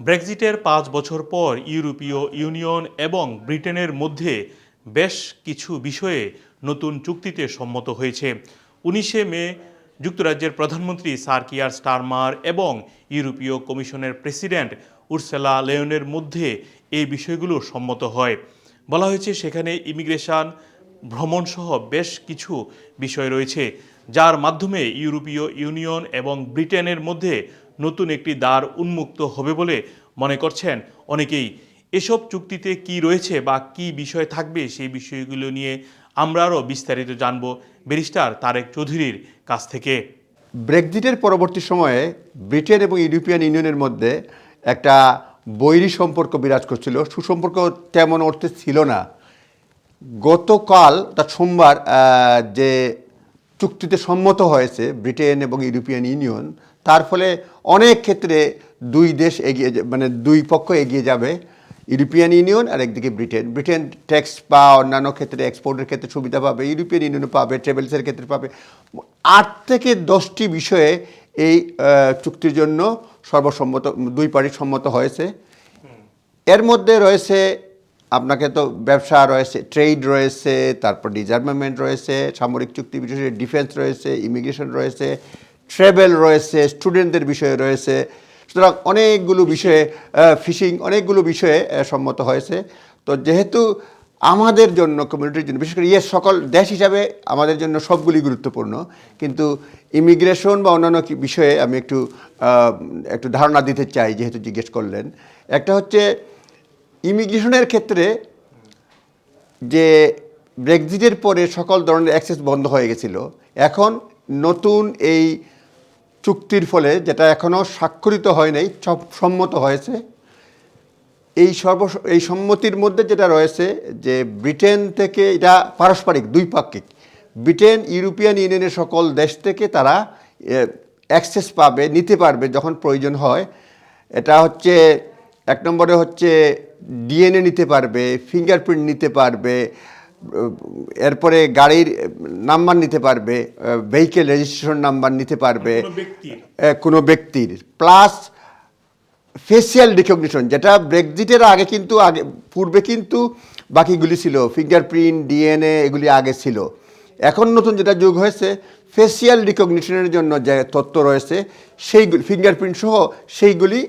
ব্রেক্সিটের পাঁচ বছর পর ইউরোপীয় ইউনিয়ন এবং ব্রিটেনের মধ্যে বেশ কিছু বিষয়ে নতুন চুক্তিতে সম্মত হয়েছে। উনিশে মে যুক্তরাজ্যের প্রধানমন্ত্রী সার কিয়ার স্টারমার এবং ইউরোপীয় কমিশনের প্রেসিডেন্ট উর্সেলা লেয়নের মধ্যে এই বিষয়গুলো সম্মত হয়। বলা হয়েছে, সেখানে ইমিগ্রেশন ভ্রমণসহ বেশ কিছু বিষয় রয়েছে। যার মাধ্যমে ইউরোপীয় ইউনিয়ন এবং ব্রিটেনের মধ্যে নতুন একটি দ্বার উন্মুক্ত হবে বলে মনে করছেন অনেকেই। এসব চুক্তিতে কি রয়েছে বা কি বিষয় থাকবে সেই বিষয়গুলো নিয়ে আমরা আরও বিস্তারিত জানব ব্যারিস্টার তারেক চৌধুরীর কাছ থেকে। ব্রেক্সিটের পরবর্তী সময়ে ব্রিটেন এবং ইউরোপিয়ান ইউনিয়নের মধ্যে একটা বৈরী সম্পর্ক বিরাজ করছিল। সুসম্পর্ক তেমন অর্থে ছিল না। গতকাল, তার সোমবার যে চুক্তিতে সম্মত হয়েছে ব্রিটেন এবং ইউরোপিয়ান ইউনিয়ন। তার ফলে অনেক ক্ষেত্রে দুই দেশ এগিয়ে মানে দুই পক্ষ এগিয়ে যাবে, ইউরোপিয়ান ইউনিয়ন আর একদিকে ব্রিটেন। ব্রিটেন ট্যাক্স বা অন্যান্য ক্ষেত্রে এক্সপোর্টের ক্ষেত্রে সুবিধা পাবে, ইউরোপিয়ান ইউনিয়ন পাবে ট্রাভেলসের ক্ষেত্রে পাবে। আট থেকে দশটি বিষয়ে এই চুক্তির জন্য সর্বসম্মত দুই পার্টি সম্মত হয়েছে। এর মধ্যে রয়েছে আপনাকে তো ব্যবসা রয়েছে ট্রেড রয়েছে তারপর ডিজার্মামেন্ট রয়েছে সামরিক চুক্তি বিশেষ ডিফেন্স রয়েছে ইমিগ্রেশন রয়েছে ট্রাভেল রয়েছে স্টুডেন্টদের বিষয়ে রয়েছে। সুতরাং অনেকগুলো বিষয়ে ফিশিং অনেকগুলো বিষয়ে সম্মত হয়েছে। তো যেহেতু আমাদের জন্য কমিউনিটির জন্য বিশেষ করে ইয়ে সকল দেশ হিসাবে আমাদের জন্য সবগুলি গুরুত্বপূর্ণ কিন্তু ইমিগ্রেশন বা অন্যান্য বিষয়ে আমি একটু একটু ধারণা দিতে চাই যেহেতু জিজ্ঞেস করলেন। একটা হচ্ছে ইমিগ্রেশনের ক্ষেত্রে যে ব্রেক্সিটের পরে সকল ধরনের অ্যাক্সেস বন্ধ হয়ে গেছিল, এখন নতুন এই চুক্তির ফলে যেটা এখনও স্বাক্ষরিত হয় নাই সম্মত হয়েছে। এই সর্ব, এই সম্মতির মধ্যে যেটা রয়েছে যে ব্রিটেন থেকে, এটা পারস্পরিক দুই পাক্ষিক ব্রিটেন, ইউরোপিয়ান ইউনিয়নের সকল দেশ থেকে তারা অ্যাক্সেস পাবে, নিতে পারবে যখন প্রয়োজন হয়। এটা হচ্ছে, এক নম্বরে হচ্ছে ডিএনএ নিতে পারবে ফিঙ্গারপ্রিন্ট নিতে পারবে এরপরে গাড়ির নাম্বার নিতে পারবে ভেহিকেল রেজিস্ট্রেশন নাম্বার নিতে পারবে কোনো ব্যক্তির। প্লাস ফেসিয়াল রিকগনিশন যেটা ব্রেক্সিটের আগে কিন্তু আগে পূর্বে কিন্তু বাকিগুলি ছিল ফিঙ্গারপ্রিন্ট ডিএনএ এগুলি আগে ছিল এখন নতুন যেটা যোগ হয়েছে ফেসিয়াল রিকগনিশনের জন্য যে তথ্য রয়েছে সেইগুলি ফিঙ্গারপ্রিন্ট সহ সেইগুলি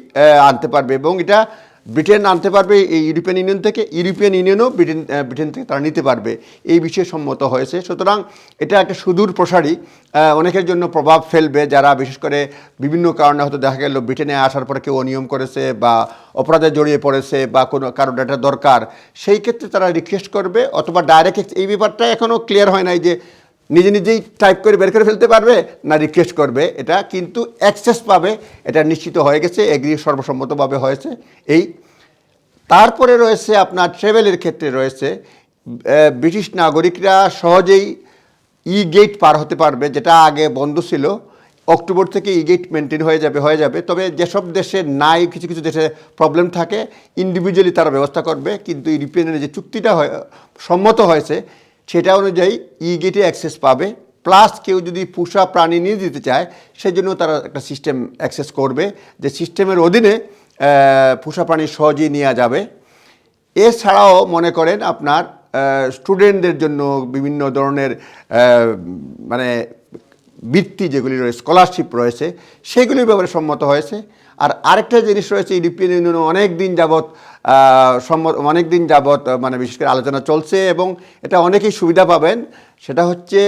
আনতে পারবে এবং এটা ব্রিটেন আনতে পারবে এই ইউরোপিয়ান ইউনিয়ন থেকে, ইউরোপিয়ান ইউনিয়নও ব্রিটেন ব্রিটেন থেকে তারা নিতে পারবে। এই বিষয়ে সম্মত হয়েছে। সুতরাং এটা একটা সুদূর প্রসারী অনেকের জন্য প্রভাব ফেলবে যারা বিশেষ করে বিভিন্ন কারণে হয়তো দেখা গেল ব্রিটেনে আসার পরে কেউ অনিয়ম করেছে বা অপরাধে জড়িয়ে পড়েছে বা কোনো কারও ডাটা দরকার। সেই ক্ষেত্রে তারা রিকোয়েস্ট করবে অথবা ডাইরেক্ট এই ব্যাপারটা এখনও ক্লিয়ার হয় নাই যে নিজে নিজেই টাইপ করে বের করে ফেলতে পারবে না রিকোয়েস্ট করবে। এটা কিন্তু অ্যাক্সেস পাবে, এটা নিশ্চিত হয়ে গেছে এগ্রি সর্বসম্মতভাবে হয়েছে। এই তারপরে রয়েছে আপনার ট্রেভেলের ক্ষেত্রে রয়েছে ব্রিটিশ নাগরিকরা সহজেই ই গেট পার হতে পারবে, যেটা আগে বন্ধ ছিল। অক্টোবর থেকে ই গেট মেনটেন হয়ে যাবে হয়ে যাবে। তবে যেসব দেশে নাই, কিছু কিছু দেশে প্রবলেম থাকে ইন্ডিভিজুয়ালি তারা ব্যবস্থা করবে, কিন্তু ইউরোপিয়ানের যে চুক্তিটা সম্মত হয়েছে সেটা অনুযায়ী ই গেটে অ্যাক্সেস পাবে। প্লাস কেউ যদি পোষা প্রাণী নিয়ে দিতে চায়, সেজন্য তারা একটা সিস্টেম অ্যাক্সেস করবে, যে সিস্টেমের অধীনে পুষা প্রাণী সহজেই নেওয়া যাবে। এছাড়াও মনে করেন আপনার স্টুডেন্টদের জন্য বিভিন্ন ধরনের মানে বৃত্তি যেগুলি রয়েছে স্কলারশিপ রয়েছে, সেগুলির ব্যাপারে সম্মত হয়েছে। আর আরেকটা জিনিস রয়েছে, ইউরোপিয়ান ইউনিয়ন অনেক দিন যাবৎ সম্মত অনেক দিন যাবৎ মানে বিশেষ করে আলোচনা চলছে এবং এটা অনেকেই সুবিধা পাবেন। সেটা হচ্ছে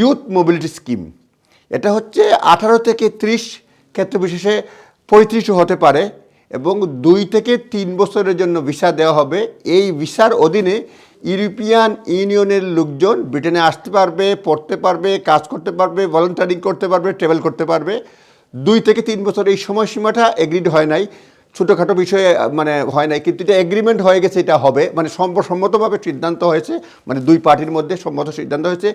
ইউথ মোবিলিটি স্কিম। এটা হচ্ছে আঠারো থেকে ত্রিশ ক্ষেত্র বিশেষে পঁয়ত্রিশও হতে পারে এবং দুই থেকে তিন বছরের জন্য ভিসা দেওয়া হবে। এই ভিসার অধীনে ইউরোপিয়ান ইউনিয়নের লোকজন ব্রিটেনে আসতে পারবে, পড়তে পারবে, কাজ করতে পারবে ভলেন্টারিং করতে পারবে ট্রাভেল করতে পারবে। দুই থেকে তিন বছর এই সময়সীমাটা এগ্রিড হয় নাই। ছোটোখাটো বিষয়ে মানে হয় নাই। কিন্তু এটা এগ্রিমেন্ট হয়ে গেছে, এটা হবে। মানে সম্মতভাবে সিদ্ধান্ত হয়েছে। মানে দুই পার্টির মধ্যে সম্মত সিদ্ধান্ত হয়েছে।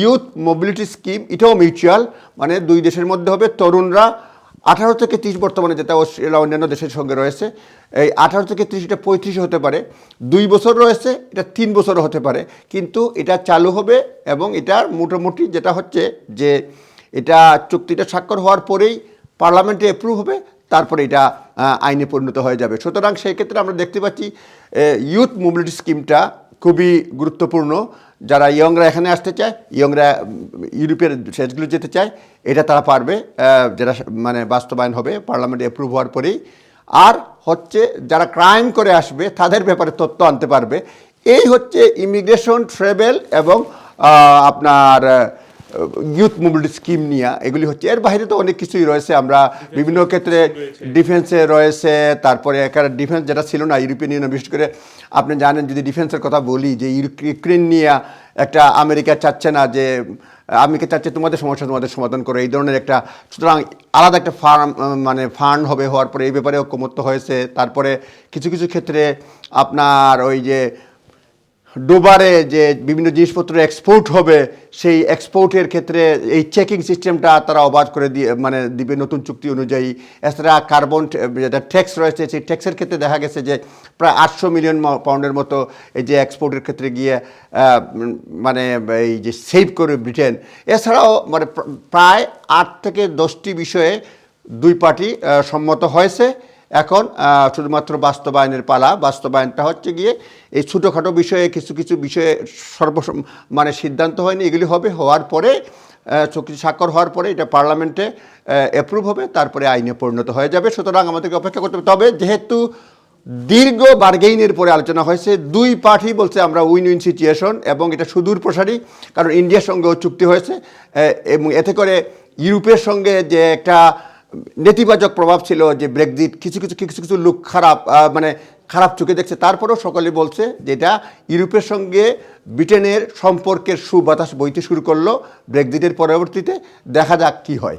ইউথ মোবিলিটি স্কিম এটাও মিউচুয়াল মানে দুই দেশের মধ্যে হবে। তরুণরা আঠারো থেকে তিরিশ বর্তমানে যেটা অস্ট্রেলিয়া অন্যান্য দেশের সঙ্গে রয়েছে। এই আঠারো থেকে তিরিশ এটা পঁয়ত্রিশ হতে পারে। দুই বছর রয়েছে, এটা তিন বছরও হতে পারে। কিন্তু এটা চালু হবে এবং এটার মোটামুটি যেটা হচ্ছে যে এটা চুক্তিটা স্বাক্ষর হওয়ার পরেই পার্লামেন্টে অ্যাপ্রুভ হবে, তারপরে এটা আইনে পরিণত হয়ে যাবে। সুতরাং সেই ক্ষেত্রে আমরা দেখতে পাচ্ছি ইউথ মোবিলিটি স্কিমটা খুবই গুরুত্বপূর্ণ। যারা ইয়ংরা এখানে আসতে চায় ইয়ংরা ইউরোপের দেশগুলো যেতে চায়, এটা তারা পারবে যেটা মানে বাস্তবায়ন হবে, পার্লামেন্টে অ্যাপ্রুভ হওয়ার পরেই। আর হচ্ছে যারা ক্রাইম করে আসবে তাদের ব্যাপারে তথ্য আনতে পারবে। এই হচ্ছে ইমিগ্রেশন ট্রাভেল এবং আপনার ইউথ মোবিলিটি স্কিম নিয়ে। এগুলি হচ্ছে এর বাইরে তো অনেক কিছুই রয়েছে। আমরা বিভিন্ন ক্ষেত্রে ডিফেন্সে রয়েছে। তারপরে এখানে ডিফেন্স যেটা ছিল না ইউরোপিয়ান ইউনিয়ন বিশেষ করে আপনি জানেন যদি ডিফেন্সের কথা বলি যে ইউক- ইউক্রেন নিয়ে একটা আমেরিকা চাচ্ছে না যে আমেরিকা চাচ্ছি তোমাদের সমস্যা তোমাদের সমাধান করো? এই ধরনের একটা, সুতরাং আলাদা একটা ফার্ম মানে ফান্ড হবে হওয়ার পরে এই ব্যাপারে ঐক্যমত্য হয়েছে। তারপরে কিছু কিছু ক্ষেত্রে আপনার ওই যে ডোবারে যে বিভিন্ন জিনিসপত্র এক্সপোর্ট হবে, সেই এক্সপোর্টের ক্ষেত্রে এই চেকিং সিস্টেমটা তারা অবাধ করে দিয়ে মানে দিবে নতুন চুক্তি অনুযায়ী। এছাড়া কার্বন যেটা ট্যাক্স রয়েছে, সেই ট্যাক্সের ক্ষেত্রে দেখা গেছে যে প্রায় আটশো মিলিয়ন পাউন্ডের মতো এই যে এক্সপোর্টের ক্ষেত্রে গিয়ে মানে এই যে সেভ করে ব্রিটেন এছাড়াও মানে প্রায় আট থেকে দশটি বিষয়ে দুই পার্টি সম্মত হয়েছে। এখন শুধুমাত্র বাস্তবায়নের পালা, বাস্তবায়নটা হচ্ছে গিয়ে এই ছোটোখাটো বিষয়ে কিছু কিছু বিষয়ে সর্ব মানে সিদ্ধান্ত হয়নি, এগুলি হবে, হওয়ার পরে চুক্তি স্বাক্ষর হওয়ার পরে এটা পার্লামেন্টে অ্যাপ্রুভ হবে, তারপরে আইনে পরিণত হয়ে যাবে। সুতরাং আমাদেরকে অপেক্ষা করতে হবে। তবে যেহেতু দীর্ঘ বার্গেইনের পরে আলোচনা হয়েছে, দুই পার্টি বলছে আমরা উইন উইন সিচুয়েশন এবং এটা সুদূর প্রসারী, কারণ ইন্ডিয়ার সঙ্গেও চুক্তি হয়েছে এবং এতে করে ইউরোপের সঙ্গে যে একটা নেতিবাচক প্রভাব ছিল যে ব্রেক্সিট কিছু কিছু কিছু কিছু লোক খারাপ মানে খারাপ চোখে দেখছে। তারপরেও সকলে বলছে যে এটা ইউরোপের সঙ্গে ব্রিটেনের সম্পর্কের সুবাতাস বইতে শুরু করল ব্রেক্সিটের পরবর্তীতে। দেখা যাক কি হয়।